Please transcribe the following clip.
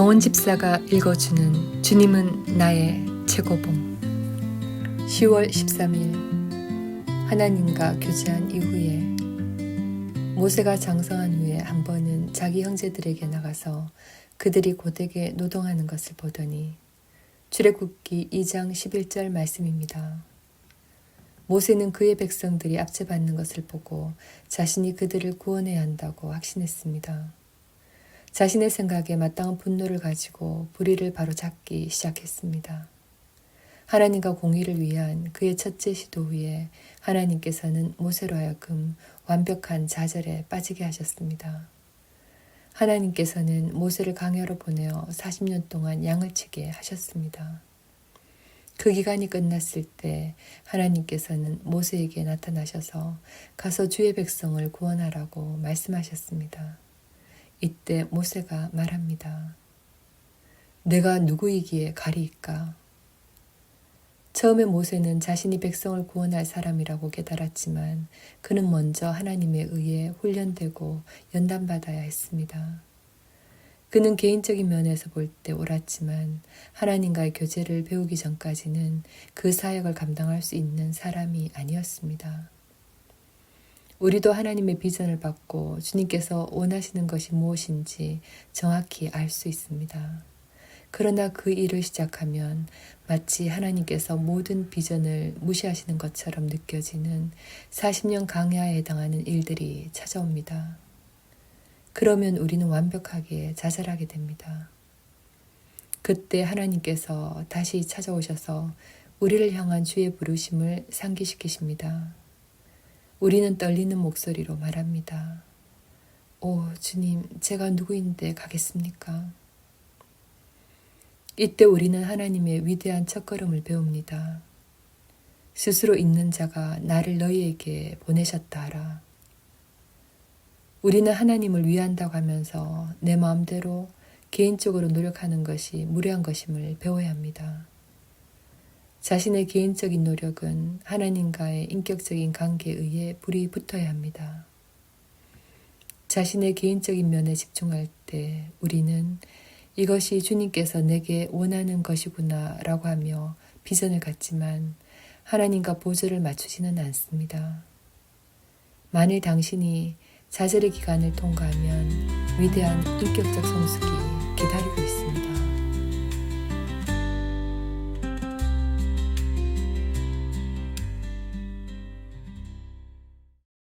정원 집사가 읽어주는 주님은 나의 최고봉 10월 13일 하나님과 교제한 이후에 모세가 장성한 후에 한 번은 자기 형제들에게 나가서 그들이 고되게 노동하는 것을 보더니 출애굽기 2장 11절 말씀입니다. 모세는 그의 백성들이 압제받는 것을 보고 자신이 그들을 구원해야 한다고 확신했습니다. 자신의 생각에 마땅한 분노를 가지고 불의를 바로잡기 시작했습니다. 하나님과 공의를 위한 그의 첫째 시도 후에 하나님께서는 모세로 하여금 완벽한 좌절에 빠지게 하셨습니다. 하나님께서는 모세를 강야로 보내어 40년 동안 양을 치게 하셨습니다. 그 기간이 끝났을 때 하나님께서는 모세에게 나타나셔서 가서 주의 백성을 구원하라고 말씀하셨습니다. 이때 모세가 말합니다. 내가 누구이기에 가리이까? 처음에 모세는 자신이 백성을 구원할 사람이라고 깨달았지만 그는 먼저 하나님에 의해 훈련되고 연단받아야 했습니다. 그는 개인적인 면에서 볼 때 옳았지만 하나님과의 교제를 배우기 전까지는 그 사역을 감당할 수 있는 사람이 아니었습니다. 우리도 하나님의 비전을 받고 주님께서 원하시는 것이 무엇인지 정확히 알 수 있습니다. 그러나 그 일을 시작하면 마치 하나님께서 모든 비전을 무시하시는 것처럼 느껴지는 40년 강야에 해당하는 일들이 찾아옵니다. 그러면 우리는 완벽하게 좌절하게 됩니다. 그때 하나님께서 다시 찾아오셔서 우리를 향한 주의 부르심을 상기시키십니다. 우리는 떨리는 목소리로 말합니다. 오, 주님, 제가 누구인데 가겠습니까? 이때 우리는 하나님의 위대한 첫걸음을 배웁니다. 스스로 있는 자가 나를 너희에게 보내셨다 하라. 우리는 하나님을 위한다고 하면서 내 마음대로 개인적으로 노력하는 것이 무례한 것임을 배워야 합니다. 자신의 개인적인 노력은 하나님과의 인격적인 관계에 의해 불이 붙어야 합니다. 자신의 개인적인 면에 집중할 때 우리는 이것이 주님께서 내게 원하는 것이구나 라고 하며 비전을 갖지만 하나님과 보조를 맞추지는 않습니다. 만일 당신이 좌절의 기간을 통과하면 위대한 인격적 성숙이 기다리고 있습니다.